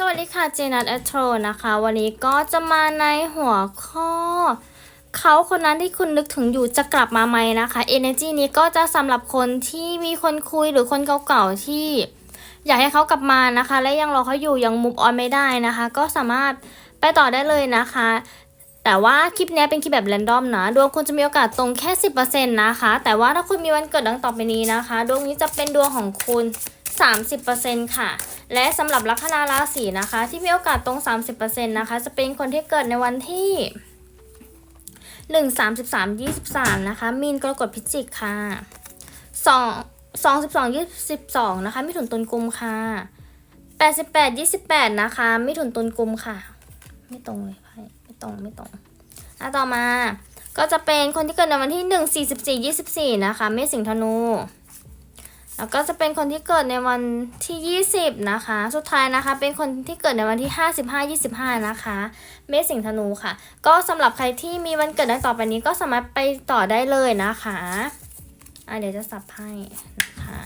สวัสดีค่ะเจนัทแอทโรนะคะ วันนี้ก็จะมาในหัวข้อ เขาคนนั้นที่คุณนึกถึงอยู่จะกลับมาไหมนะคะ Energy นี้ก็จะสำหรับคนที่มีคนคุยหรือคนเก่าๆที่ อยากให้เขากลับมานะคะ และยังรอเขาอยู่ยังมุ v ออนไม่ได้นะคะ ก็สามารถไปต่อได้เลยนะคะ แต่ว่าคลิปนี้เป็นคลิปแบบแรนดอมนะ ดวงคุณจะมีโอกาสตรงแค่ 10%นะคะ แต่ว่าถ้าคุณมีวันเกิดดังต่อไปนี้นะคะ ดวงนี้จะเป็นดวงของคุณ 30%ค่ะ และสำหรับลัคนาราศีนะคะ ที่มีโอกาสตรง 30%นะคะ จะเป็นคนที่เกิดในวันที่1 33 23นะคะ มีนกรกฎพิจิกค่ะ2 2 12 22นะคะ มิถุนตุลกุมค่ะ88 28นะคะ มิถุนตุลกุมค่ะ ไม่ตรงเลยไพ่ไม่ตรงไม่ตรงอะต่อมา ก็จะเป็นคนที่เกิดในวันที่1 44 24นะคะ เมษสิงธนู แล้วก็จะเป็นคนที่เกิดในวันที่ 20 นะคะ สุดท้ายนะคะ เป็นคนที่เกิดในวันที่ 55 25 นะคะ เมษสิงห์ธนูค่ะ ก็สำหรับใครที่มีวันเกิดดังต่อไปนี้ก็สามารถไปต่อได้เลยนะคะอะเดี๋ยวจะสับให้นะคะ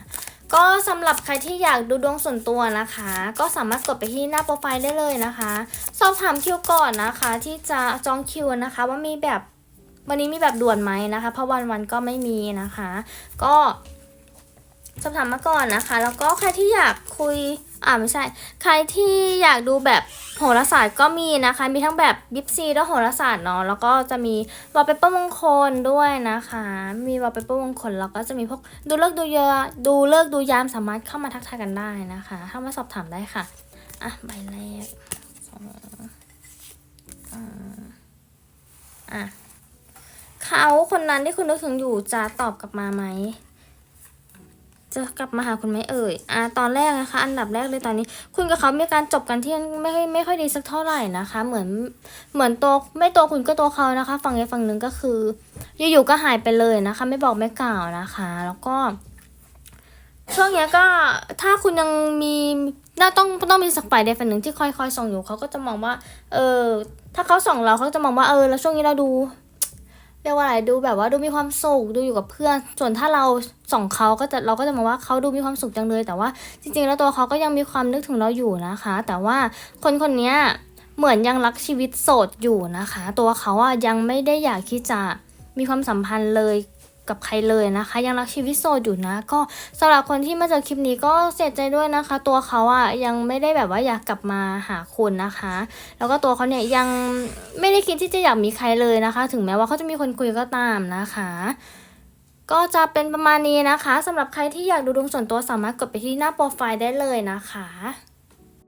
ก็สำหรับใครที่อยากดูดวงส่วนตัวนะคะ ก็สามารถกดไปที่หน้าโปรไฟล์ได้เลยนะคะ สอบถามคิวก่อนนะคะ ที่จะจองคิวนะคะ ว่ามีแบบวันนี้มีแบบด่วนไหมนะคะ เพราะวันวันก็ไม่มีนะคะ ก็ สอบถามมาก่อนนะคะ แล้วก็ใครที่อยากคุยอ่าไม่ใช่ ใครที่อยากดูแบบโหราศาสตร์ก็มีนะคะ มีทั้งแบบยิปซีและโหราศาสตร์เนาะ แล้วก็จะมีวอลเปเปอร์มงคลด้วยนะคะ มีวอลเปเปอร์มงคล แล้วก็จะมีพวกดูเลิกดูเยอะ ดูเลิกดูยามสามารถเข้ามาทักทายกันได้นะคะ เข้ามาสอบถามได้ค่ะ อะ ใบแรกสองอ่าอะเขาคนนั้นที่คุณนึกถึงอยู่จะตอบกลับมาไหม จะกลับมาหาคุณไหมเอ่ยอ่าตอนแรกนะคะ อันดับแรกเลยตอนนี้ คุณกับเขามีการจบกันที่ไม่ค่อยไม่ค่อยดีสักเท่าไหร่นะคะ เหมือนเหมือนตัวไม่ตัวคุณก็ตัวเขานะคะ ฝั่งใดฝั่งหนึ่งก็คือ อยู่ๆก็หายไปเลยนะคะ ไม่บอกไม่กล่าวนะคะ แล้วก็ ช่วงนี้ก็ถ้าคุณยังมีน่าต้องต้องมีสักฝ่ายใดฝ่ายหนึ่งที่คอยคอยส่องอยู่เขาก็จะมองว่า เออถ้าเขาส่องเราเขาจะมองว่าเออ แล้วช่วงนี้เราดู เรียกว่าอะไรดูแบบว่าดูมีความสุขดูอยู่กับเพื่อน ส่วนถ้าเราส่องเขาก็จะเราก็จะมองว่าเขาดูมีความสุขจังเลย แต่ว่าจริง ๆ แล้วตัวเขาก็ยังมีความนึกถึงเราอยู่นะคะ แต่ว่าคนคนนี้เหมือนยังรักชีวิตโสดอยู่นะคะ ตัวเขาอะยังไม่ได้อยากที่จะมีความสัมพันธ์เลย กับใครเลยนะคะ ยังรักชีวิตโสดอยู่นะ ก็สำหรับคนที่มาเจอคลิปนี้ก็เสียใจด้วยนะคะ ตัวเขาอะยังไม่ได้แบบว่าอยากกลับมาหาคุณนะคะ แล้วก็ตัวเขาเนี่ยยังไม่ได้คิดที่จะอยากมีใครเลยนะคะ ถึงแม้ว่าเขาจะมีคนคุยก็ตามนะคะก็จะเป็นประมาณนี้นะคะสำหรับใครที่อยากดูดวงส่วนตัวสามารถกดไปที่หน้าโปรไฟล์ได้เลยนะคะ